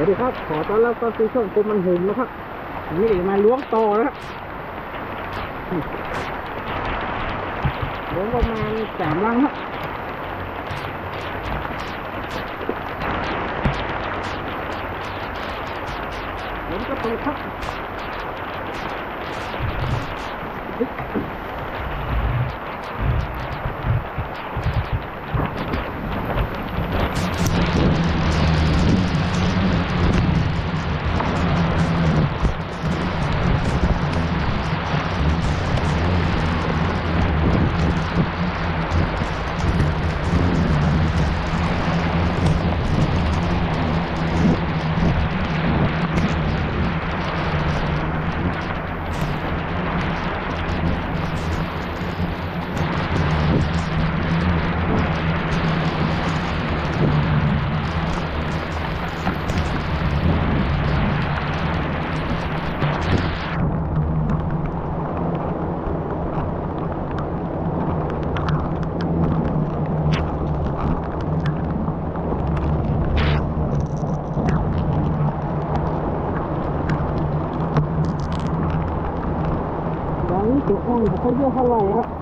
วัสดีครับ ขอต้อนรับเข้าสู่ช่องคนมันหุ่มนะครับนี่มาล้วงต่อนะล้วงประมาณสามลังครับล้วงก็ไปครับ เดี๋ยวอ่อนเขาเยอะเท่าไหร่ครับ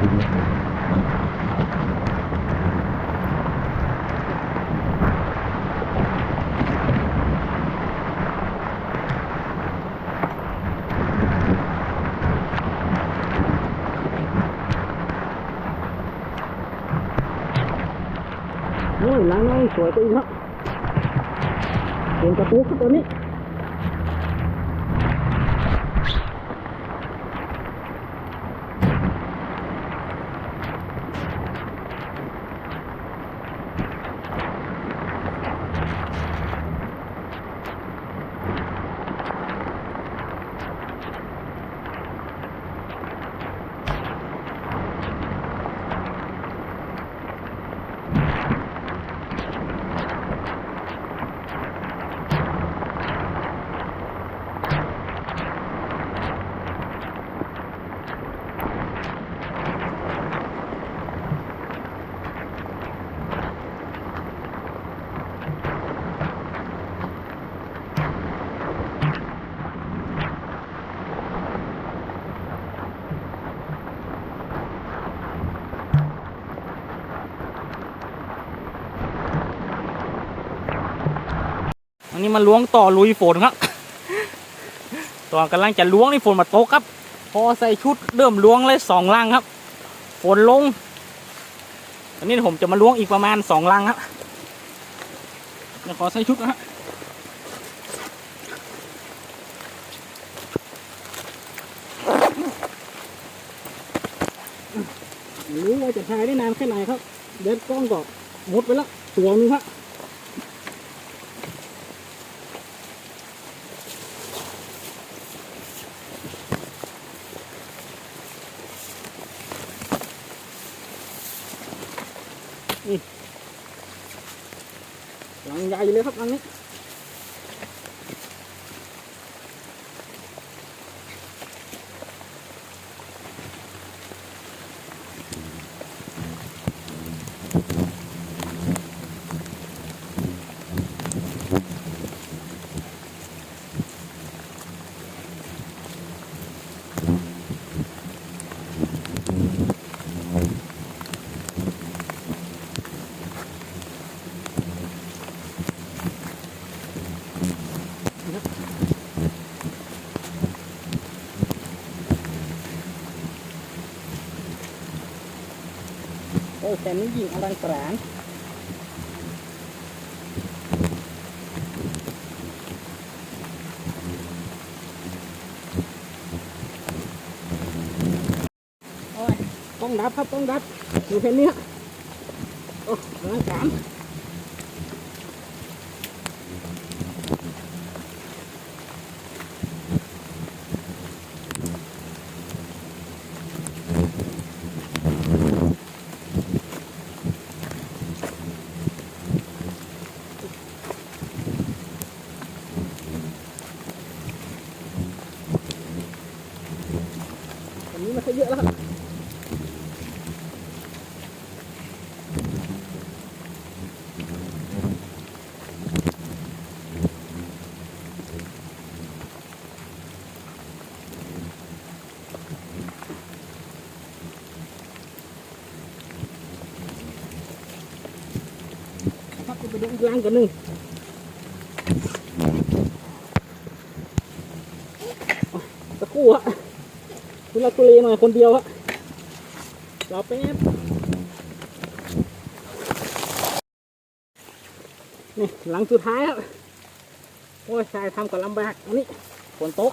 โอ้ยหลังน้อยสวยตัวอีกครับเปลี่ยนกระปุกครับตัวนี้ นนี้มาล้วงต่อลุยฝนครับ ตอนกำลังจะล้วงนี่ฝนมาตกครับ พอใส่ชุดเริ่มล้วงเลยสองลังครับ ฝนลงอันนี้ผมจะมาล้วงอีกประมาณสองลังครับเดี๋ยวขอใส่ชุดนะฮะไม่รู้ว่าจะถ่ายได้นานแค่ไหนครับ เดี๋ยวกล้องก็หมดไปแล้วตัวนึงครับ หลังให ญ่เลยครับหลังนี้ อ้แค่นี้ยิงอลังกรานโอ้ยต้องดับครับต้องดับอยู่แค่นี้โอ้อลังการอันนี้มันก็เยอะแล้วครับครับไป ดูอีกลังกันหนึ่งตะกู้ฮะทุณลักทุเลหน่อยคนเดียวอะรอแป๊บนี่หลังสุดท้ายครับโอ้ยชายทำกับลำบากอันนี้ฝนตก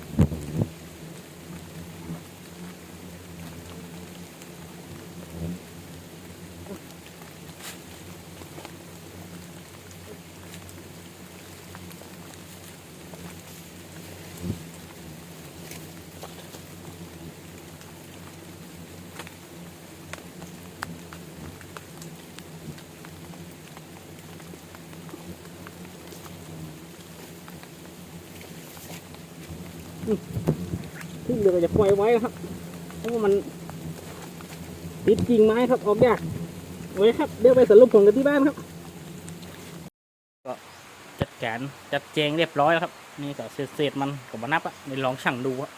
ที่เหลือจะปล่อยไว้ครับ เพราะว่ามันติดกิ่งไม้ครับออกยากไว้ครับเดี๋ยวไปสรุปผลกันที่บ้านครับ ก็จัดการจัดแจงเรียบร้อยแล้วครับ นี่ก็เศษๆมันก็มานับอะในลองชั่งดูอะ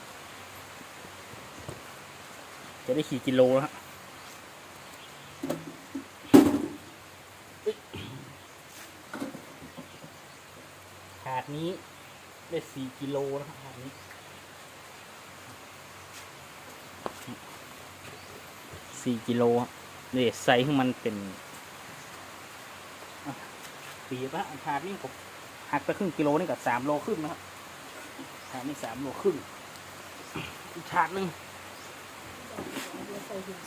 จะได้ขี่กิโลแล้วฮะถาดนี้ได้สี่กิโลแล้วครับถาดนี้ สี่กิโลครับเนี่ยไซส์ของมันเป็นปีบะถาดนี้ผมหักไปครึ่งกิโลนี่กับสามโลครึ่งนะครับถาดนี้สามโลครึ่งอีกถาดหนึ่ง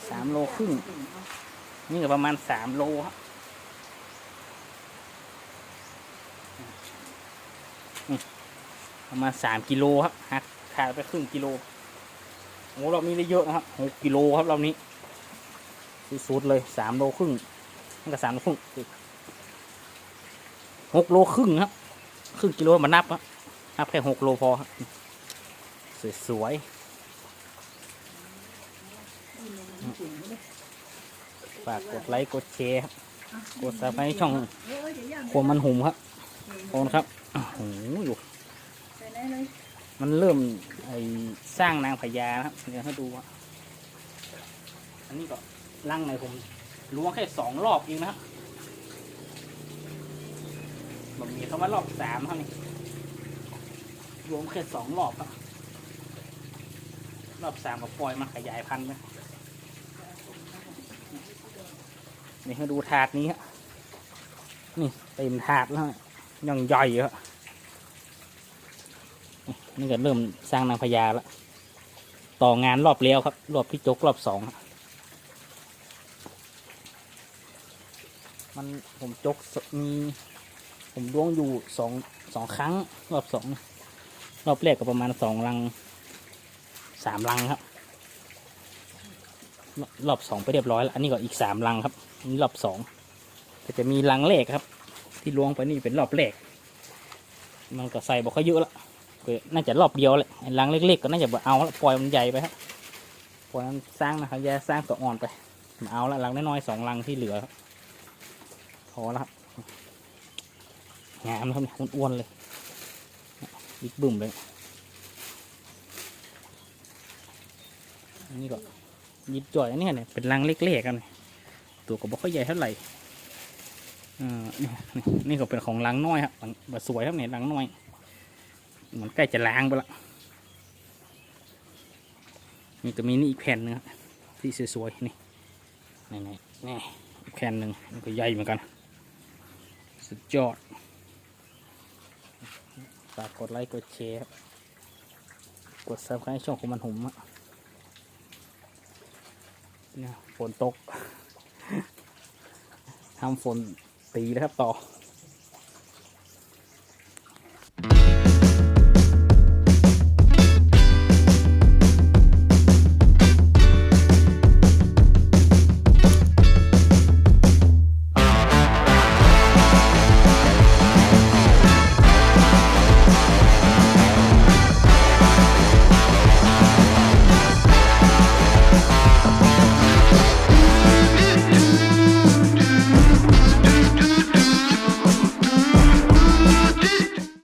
สามโลครึ่งนี่ก็ประมาณสามโลครับนี่ประมาณสามกิโลครับหักขาดไปครึ่งกิโลโอ้เรามีได้เยอะนะครับหกกิโลครับเรานี้ สุดๆเลยสามโลครึ่งนั่นก็สามโลครึ่งหกโลครึ่งครับ ครึ่งกิโลมานับครับนับแค่หกโลพอครับสวยๆฝากกดไลค์กดแชร์ครับกดซับให้ช่องควมันหุ่มครับโอนครับโอ้โหอยู่มันเริ่มไอสร้างนางพญานะครับเดี๋ยวให้ดูอันนี้ก็ ลังในผมล้วงแค่สองรอบเองนะครับมันมีคำว่ารอบสามครับนี่รวมแค่สองรอบครับรอบสามก็ปล่อยมาขยายพันธุ์ไปนี่ให้ดูถาดนี้ครับนี่เต็มถาดแล้วยังใหญ่ครับนี่นี่ก็เริ่มสร้างนางพญาแล้ว ต่องานรอบเลี้ยวครับ รอบที่จกรอบสองครับ มันผมจกมีผมล้วงอยู่สองสองครั้ง รอบสองรอบแรกก็ประมาณสองลังสามลังครับ รอบสองไปเรียบร้อยแล้วอันนี้ก็อีกสามลังครับอันนี้รอบสองแต่จะมีลังแรกครับ ที่ล้วงไปนี่เป็นรอบแรกมันก็ใส่บอกเขาเยอะละก็น่าจะรอบเดียวแหละลังเล็กๆก็น่าจะเอาละปล่อยมันใหญ่ไปครับปล่อยมันสร้างนะครับแย่สร้างตัวอ่อนไปมาเอาละลังน้อยๆสองลังที่เหลือครับ อแล้วครับงามนะครับมันอ้วนๆเลยบิ๊กบึ้มเลยอันนี้ก็ยิบจ่อยอันนี้เนี่ยเป็นรังเล็กๆกันเนี่ยตัวก็บอกค่อยใหญ่เท่าไหร่อ่านี่ก็เป็นของรังน้อยครับแบบสวยครับเนี่ยรังน้อยเหมันใกล้จะล้างไปละนี่ก็มีนี่อีกแผ่นหนึงครับที่สวยๆนี่นี่นี่อีกแผ่นหนึ่งก็ใหญ่เหมือนกัน สุดยอด ฝากกดไลค์กดแชร์กดซับสไครต์ช่องของมันหุมอะเนี่ยฝนตกทำฝนตีแล้วครับต่อ